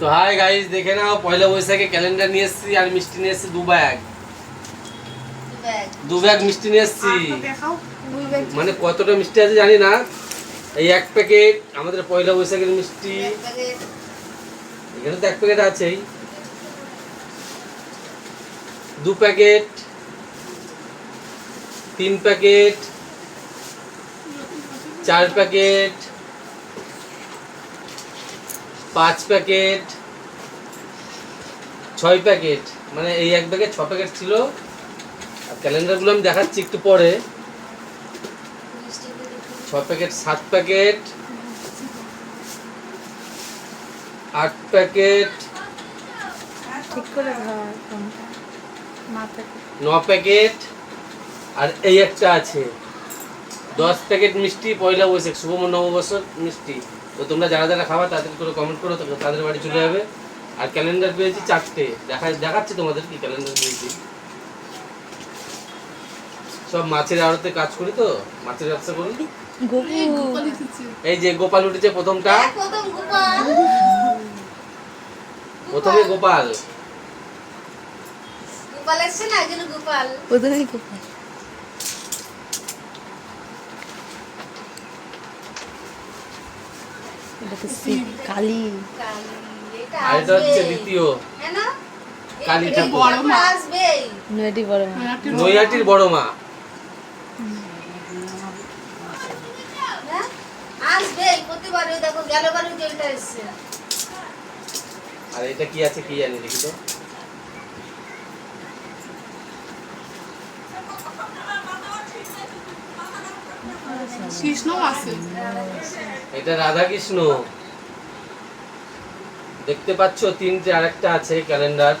তো hi guys দেখে নাও পয়লা বৈশাখে ক্যালেন্ডার নিয়ে এসেছি আর মিষ্টি নিয়ে এসেছি দু ব্যাগ। দু ব্যাগ। মিষ্টি নিয়ে এসেছি। দেখাও দুই ব্যাগ মানে কতটা মিষ্টি আছে জানি না। এই এক প্যাকেট আমাদের পয়লা বৈশাখের মিষ্টি। এখানে তো এক প্যাকেট আছেই। দু প্যাকেট। তিন প্যাকেট। চার প্যাকেট। পাঁচ প্যাকেট ছয় প্যাকেট মানে এই এক ব্যাগে ছ প্যাকেট ছিল। আর ক্যালেন্ডারগুলো আমি দেখাচ্ছি একটু পরে। ছ প্যাকেট সাত প্যাকেট আট প্যাকেট ন প্যাকেট আর এই একটা আছে। দশ প্যাকেট মিষ্টি পয়লা বৈশাখ শুভ নববর্ষর মিষ্টি। তো তোমরা যারা যারা খাবা তাদের করে কমেন্ট করো তো তাদের বাড়ি চলে যাবে। আর ক্যালেন্ডার পেয়েছি চারটে। দেখা দেখাচ্ছি তোমাদের কি ক্যালেন্ডার পেয়েছি। সব মাছের আড়তে কাজ করি তো? মাছের ব্যবসা করি এই যে গোপাল উঠেছে প্রথমটা। গোপাল। প্রথমে গোপাল। গোপাল এসছে না গোপাল। প্রথমেই কোথায় এটা তো শিব কালী। কালী, আর এটা হচ্ছে দ্বিতীয়। হ্যাঁ কালী ঠাকুর। বড় মা। নৈহাটির বড় মা। আর এটা কি আছে কি জানি দেখি তো। কৃষ্ণ আছে। এটা রাধা কৃষ্ণ দেখতে পাচ্ছ তিনটে আরেকটা আছে ক্যালেন্ডার।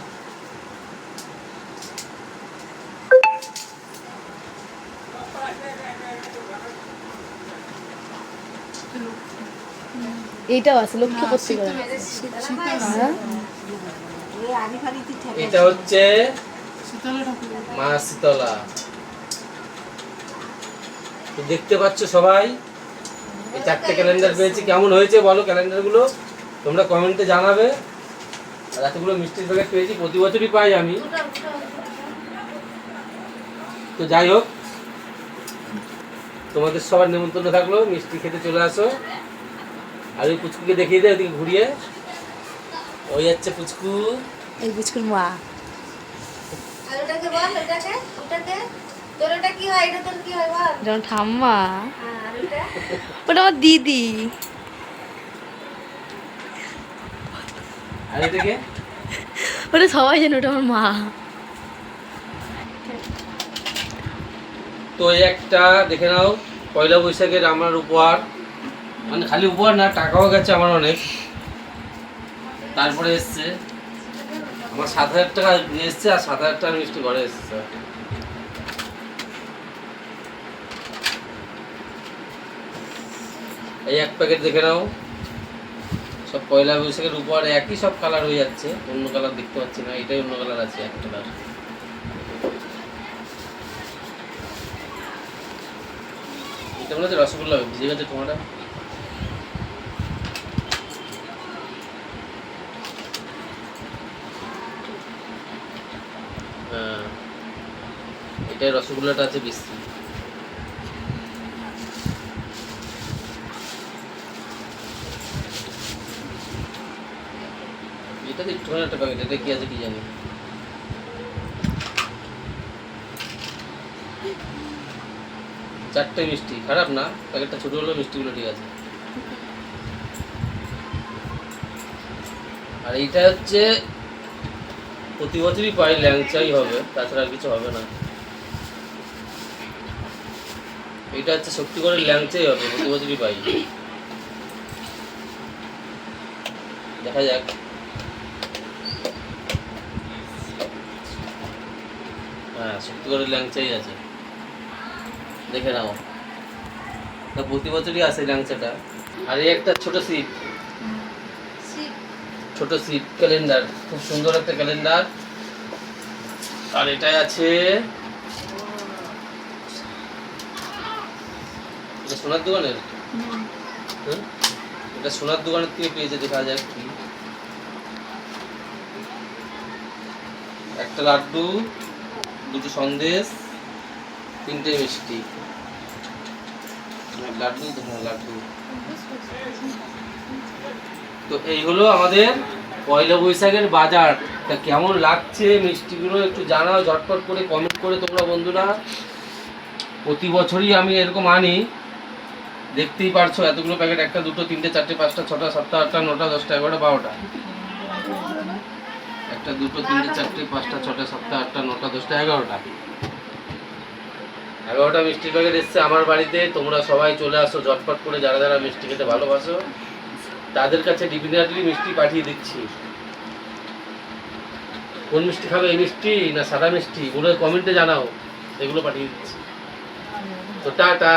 এইটাও আছে লক্ষ্মী করতে হ্যাঁ এটা হচ্ছে মা শীতলা দেখতে পাচ্ছ সবাই। এই চারটে ক্যালেন্ডার পেয়েছি। কেমন হয়েছে বলো ক্যালেন্ডারগুলো তোমরা কমেন্টে জানাবে। আর এতগুলো মিষ্টির প্যাকেট পেয়েছি প্রতি বছরই পাই আমি। তো যাই হোক তোমাদের সবার নেমন্তন্ন থাকল। মিষ্টি খেতে চলে আসো। আর ওই পুচকুকে দেখিয়ে দেয় ওদিকে ঘুরিয়ে। ওই যাচ্ছে পুচকু। এই বিস্কুট মা। আর ওটাকে বল ওটাকে ওটাকে। তোর ওটা কি হয়? এটা তোর কি হয়? বল। যেমন ঠাম্মা। হ্যাঁ, আর ওটা? ওটা আমার দিদি। আর ওটা সবাই জানে ওটা আমার মা। তো এই একটা দেখে নাও পয়লা বৈশাখের আমার উপহার। মানে খালি উপহার না টাকাও গেছে আমার অনেক। তারপরে এসছে। আমার সাত হাজার টাকা এসছে আর সাত হাজার টাকার মিষ্টি ঘরে এসছে। এই এক প্যাকেট দেখে নাও। সব পয়লা বৈশাখের উপর একই সব কালার হয়ে যাচ্ছে। অন্য কালার দেখতে পাচ্ছি না, এটাই অন্য কালার আছে এক কালার এটা মনে হচ্ছে রসগোল্লা ভিজে গেছে তোমাটা হ্যাঁ। এটাই রসগোল্লাটা আছে বেশি। এটা তো একটুখানি একটা প্যাকেট এটা কি আছে কি জানি। চারটে মিষ্টি, খারাপ না, প্যাকেটটা ছোট হলেও মিষ্টিগুলো ঠিক আছে। আর এইটা হচ্ছে, প্রতি বছরই পাই, ল্যাংচাই হবে, তাছাড়া আর কিছু হবে না। এইটা হচ্ছে শক্তিগড়ের ল্যাংচাই হবে, প্রতি বছরই পাই। দেখা যাক। হ্যাঁ শক্তিগড়ের ল্যাংচাই আছে। দেখে নাও। তা প্রতি বছরই আসে ল্যাংচাটা। আর এই একটা ছোট সিট ছোট সিট ক্যালেন্ডার। খুব সুন্দর একটা ক্যালেন্ডার। আর এটাই আছে। এটা সোনার দোকানের? এটা সোনার দোকানের থেকে পেয়েছে দেখা যাক কি। একটা লাড্ডু। দুটো সন্দেশ তিনটে মিষ্টি। হ্যাঁ, লাড্ডু লাড্ডু। তো এই হলো আমাদের পয়লা বৈশাখের বাজার। তা কেমন লাগছে মিষ্টিগুলো একটু জানাও ঝটপট করে কমেন্ট করে তোমরা বন্ধুরা। প্রতি বছরই আমি এরকম আনি। দেখতেই পারছ এতগুলো প্যাকেট একটা দুটো তিনটে চারটে পাঁচটা ছটা সাতটা আটটা নটা দশটা এগারোটা বারোটা। একটা দুটো, তিনটে, চারটে, পাঁচটা, ছটা, সাতটা, আটটা, নটা, দশটা, এগারোটা। এগারোটা মিষ্টির প্যাকেট এসছে আমার বাড়িতে। তোমরা সবাই চলে আসো ঝটপট করে, যারা যারা মিষ্টি খেতে ভালোবাসো। তাদের কাছে ডিফিনেটলি মিষ্টি পাঠিয়ে দিচ্ছি। কোন মিষ্টি খাবে, এই মিষ্টি না সাদা মিষ্টি? বলে কমেন্টে জানাও। এগুলো পাঠিয়ে দিচ্ছি। তো টাটা!